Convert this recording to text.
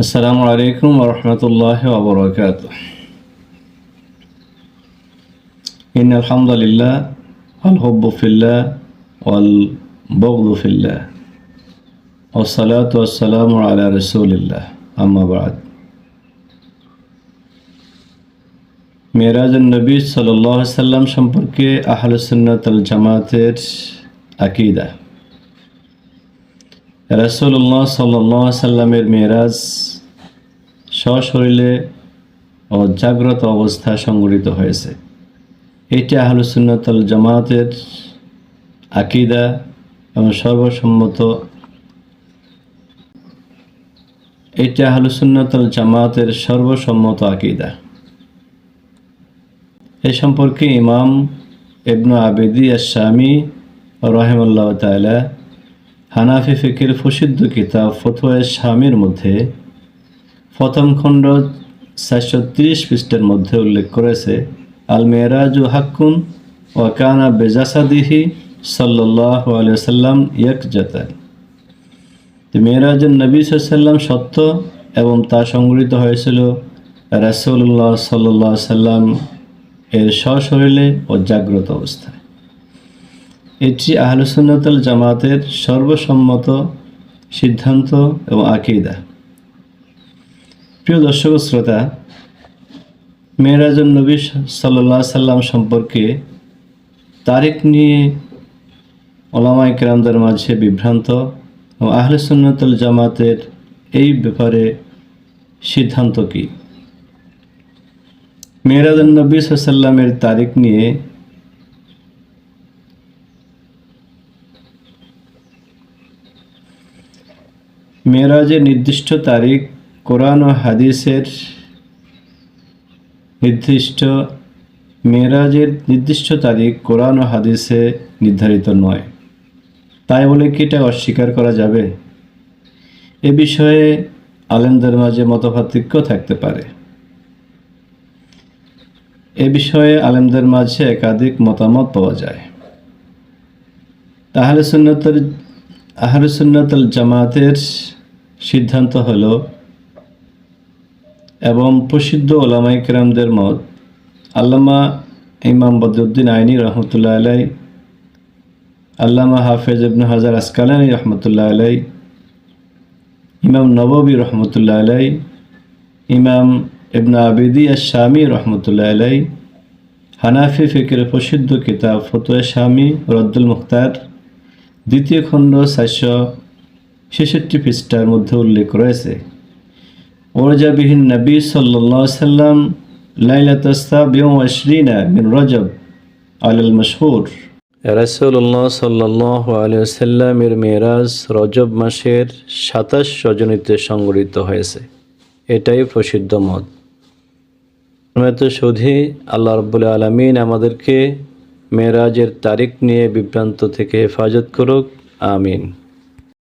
السلام عليكم ورحمة الله وبركاته إن الحمد لله الحب في الله والبغض في الله والصلاة والسلام على رسول الله أما بعد মেরাজ নবী সাল্লাহ সাল্লাম সম্পর্কে আহলুসুন্নত আল জামাতের আকিদা রাসুল্লাহ সাল্লাহ সাল্লামের মেয়েরাজ সশরীরে ও জাগ্রত অবস্থায় সংগঠিত হয়েছে। এটি আহলুসুন্নতল জামাতের আকিদা এবং সর্বসম্মত। এটি আহলুসুন্নতল জামাতের সর্বসম্মত আকিদা। এ সম্পর্কে ইমাম ইবনু আবেদি আসামি রহেমুল্লাহ তালা হানাফি ফিকের প্রসিদ্ধ কিতাব ফতুয়া স্বামীর মধ্যে প্রথম খণ্ড চারশো তিরিশ পৃষ্ঠের মধ্যে উল্লেখ করেছে আল মেয়েরাজু হাক্কুন ও কানা বেজাসাদিহি সাল্লাহ আলিয়াল্লাম ইয়াক জাতান মেয়েরাজুল নবী সাল্লাম সত্য এবং তা সংগঠিত হয়েছিল রাসৌল্লাহ সাল্লাহ সাল্লাম এর সশরীরে ও জাগ্রত অবস্থায়। এটি আহলুসুন্নতল জামাতের সর্বসম্মত সিদ্ধান্ত এবং আকিদা। প্রিয় দর্শক শ্রোতা মেয়েরাজুল নবী সাল্লাহ সাল্লাম সম্পর্কে তারিখ নিয়ে ওলামাই কেরামদের মাঝে বিভ্রান্ত এবং আহলুসুন্নতল জামাতের এই ব্যাপারে সিদ্ধান্ত কী? মেয়েরাজুল নবী সাল্লামের তারিখ নিয়ে মেয়েরাজের নির্দিষ্ট তারিখ, কোরআন ও হাদিসের নির্দিষ্ট মেয়েরাজের নির্দিষ্ট তারিখ কোরআন ও হাদিসে নির্ধারিত নয়। তাই বলে কি এটা অস্বীকার করা যাবে? এ বিষয়ে আলেমদের মাঝে মতপার্থক্য থাকতে পারে। এ বিষয়ে আলেমদের মাঝে একাধিক মতামত পাওয়া যায়। তাহলে সুন্নতের আহলে জামাতের সিদ্ধান্ত হল এবং প্রসিদ্ধ ওলামাই কেরামদের মত আল্লামা ইমাম বদরুদ্দিন আইনি রহমতুল্লাহ আলাই আল্লামা হাফেজ ইবনু হাজার আসকালানি রহমতুল্লাহ আলাই ইমাম নববী রহমতুল্লাহ আলাই ইমাম ইবনু আবিদি আর শামী রহমতুল্লাহ আলাই হানাফি ফিকের প্রসিদ্ধ কিতাব ফতুয়া শামী রদ্দুল মুখতার, দ্বিতীয় খণ্ড চারশো ছেষট্টি পৃষ্ঠার মধ্যে উল্লেখ রয়েছে। ওরজাবিহীন নবী সাল্লাহ সাল্লাম রজব রজব মাসের সাতাশ রজনীতে সংগঠিত হয়েছে। এটাই প্রসিদ্ধ মত। তো সুধী আল্লাহ রব্বুল আলমিন আমাদেরকে মেয়েরাজের তারিখ নিয়ে বিভ্রান্ত থেকে হেফাজত করুক, আমিন।